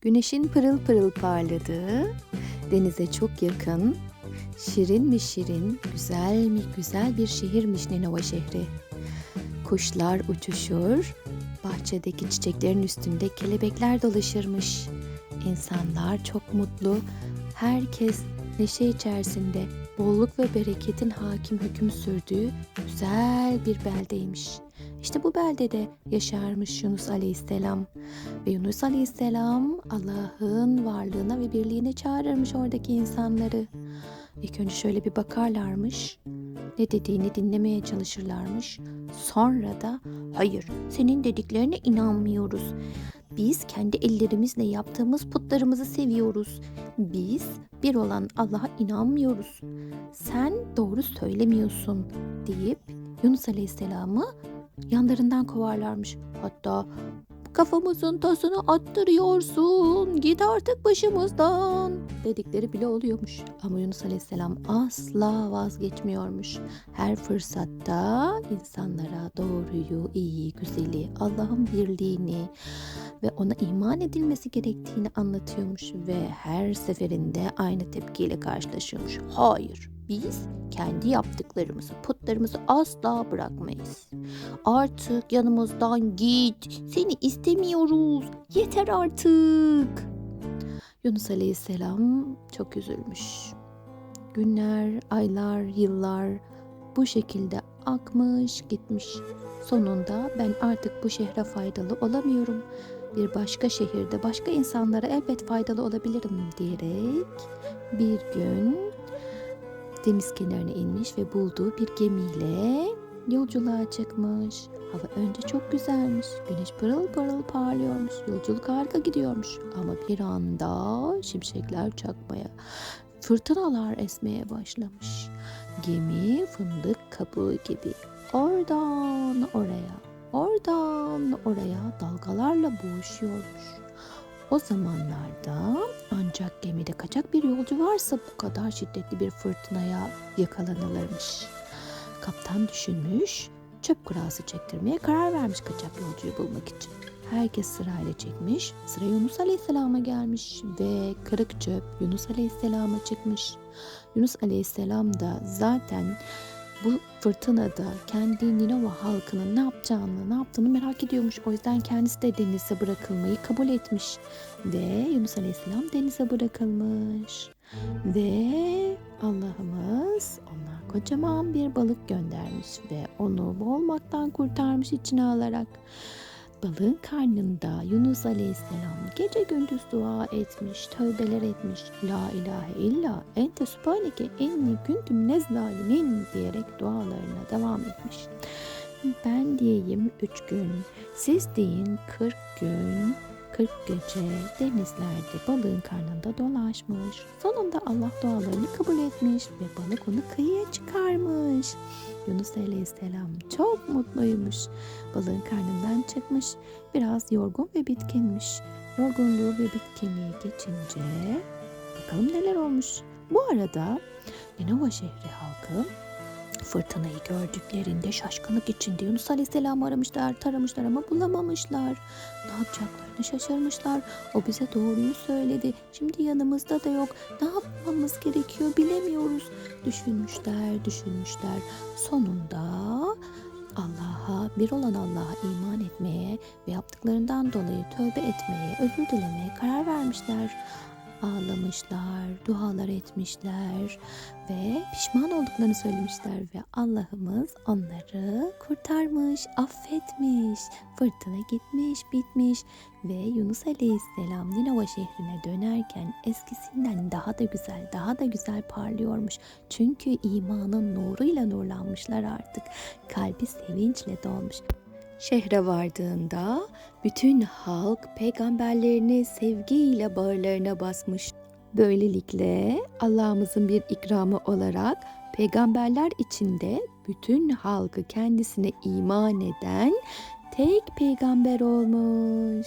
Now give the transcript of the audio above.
Güneşin pırıl pırıl parladığı, denize çok yakın, şirin mi şirin, güzel mi güzel bir şehirmiş Ninova şehri. Kuşlar uçuşur, bahçedeki çiçeklerin üstünde kelebekler dolaşırmış. İnsanlar çok mutlu, herkes neşe içerisinde bolluk ve bereketin hakim hüküm sürdüğü güzel bir beldeymiş. İşte bu beldede yaşarmış Yunus Aleyhisselam. Ve Yunus Aleyhisselam Allah'ın varlığına ve birliğine çağırırmış oradaki insanları. İlk önce şöyle bir bakarlarmış. Ne dediğini dinlemeye çalışırlarmış. Sonra da hayır senin dediklerine inanmıyoruz. Biz kendi ellerimizle yaptığımız putlarımızı seviyoruz. Biz bir olan Allah'a inanmıyoruz. Sen doğru söylemiyorsun deyip Yunus Aleyhisselam'ı yanlarından kovarlarmış. Hatta kafamızın tasını attırıyorsun git artık başımızdan dedikleri bile oluyormuş. Ama Yunus Aleyhisselam asla vazgeçmiyormuş. Her fırsatta insanlara doğruyu, iyi, güzeli, Allah'ın birliğini ve ona iman edilmesi gerektiğini anlatıyormuş ve her seferinde aynı tepkiyle karşılaşıyormuş. Hayır, biz kendi yaptıklarımızı, putlarımızı asla bırakmayız. Artık yanımızdan git. Seni istemiyoruz. Yeter artık. Yunus Aleyhisselam çok üzülmüş. Günler, aylar, yıllar bu şekilde akmış gitmiş. Sonunda ben artık bu şehre faydalı olamıyorum. Bir başka şehirde başka insanlara elbet faydalı olabilirim diyerek bir gün deniz kenarına inmiş ve bulduğu bir gemiyle yolculuğa çıkmış. Hava önce çok güzelmiş. Güneş pırıl pırıl parlıyormuş. Yolculuk harika gidiyormuş. Ama bir anda şimşekler çakmaya, fırtınalar esmeye başlamış. Gemi fındık kabuğu gibi oradan oraya, oradan oraya dalgalarla boğuşuyormuş. O zamanlarda ancak gemide kaçak bir yolcu varsa bu kadar şiddetli bir fırtınaya yakalanılırmış. Kaptan düşünmüş, çöp kurası çektirmeye karar vermiş kaçak yolcuyu bulmak için. Herkes sırayla çekmiş, sıra Yunus Aleyhisselam'a gelmiş ve kırık çöp Yunus Aleyhisselam'a çıkmış. Yunus Aleyhisselam da zaten bu fırtınada kendi Ninova halkının ne yapacağını, ne yaptığını merak ediyormuş. O yüzden kendisi de denize bırakılmayı kabul etmiş. Ve Yunus Aleyhisselam denize bırakılmış. Ve Allah'ımız ona kocaman bir balık göndermiş ve onu boğulmaktan kurtarmış içine alarak. Balığın karnında Yunus Aleyhisselam gece gündüz dua etmiş, tövbeler etmiş. La ilahe illa ente subhaneke enni kuntum nezlalimin diyerek dualarına devam etmiş. Ben diyeyim üç gün, siz deyin kırk gün, 40 gece denizlerde balığın karnında dolaşmış. Sonunda Allah dualarını kabul etmiş ve balık onu kıyıya çıkarmış. Yunus Aleyhisselam çok mutluymuş. Balığın karnından çıkmış. Biraz yorgun ve bitkinmiş. Yorgunluğu ve bitkinliği geçince bakalım neler olmuş. Bu arada Ninova şehri halkı fırtınayı gördüklerinde şaşkınlık içinde Yunus Aleyhisselam'ı aramışlar, taramışlar ama bulamamışlar. Ne yapacaklarını şaşırmışlar. O bize doğruyu söyledi. Şimdi yanımızda da yok. Ne yapmamız gerekiyor bilemiyoruz. Düşünmüşler, düşünmüşler. Sonunda Allah'a, bir olan Allah'a iman etmeye ve yaptıklarından dolayı tövbe etmeye, özür dilemeye karar vermişler ağlamışlar, dualar etmişler ve pişman olduklarını söylemişler ve Allah'ımız onları kurtarmış, affetmiş. Fırtına gitmiş, bitmiş ve Yunus Aleyhisselam Ninova şehrine dönerken eskisinden daha da güzel, daha da güzel parlıyormuş. Çünkü imanın nuruyla nurlanmışlar artık. Kalbi sevinçle dolmuş. Şehre vardığında bütün halk peygamberlerini sevgiyle bağırlarına basmış. Böylelikle Allah'ımızın bir ikramı olarak peygamberler içinde bütün halkı kendisine iman eden tek peygamber olmuş.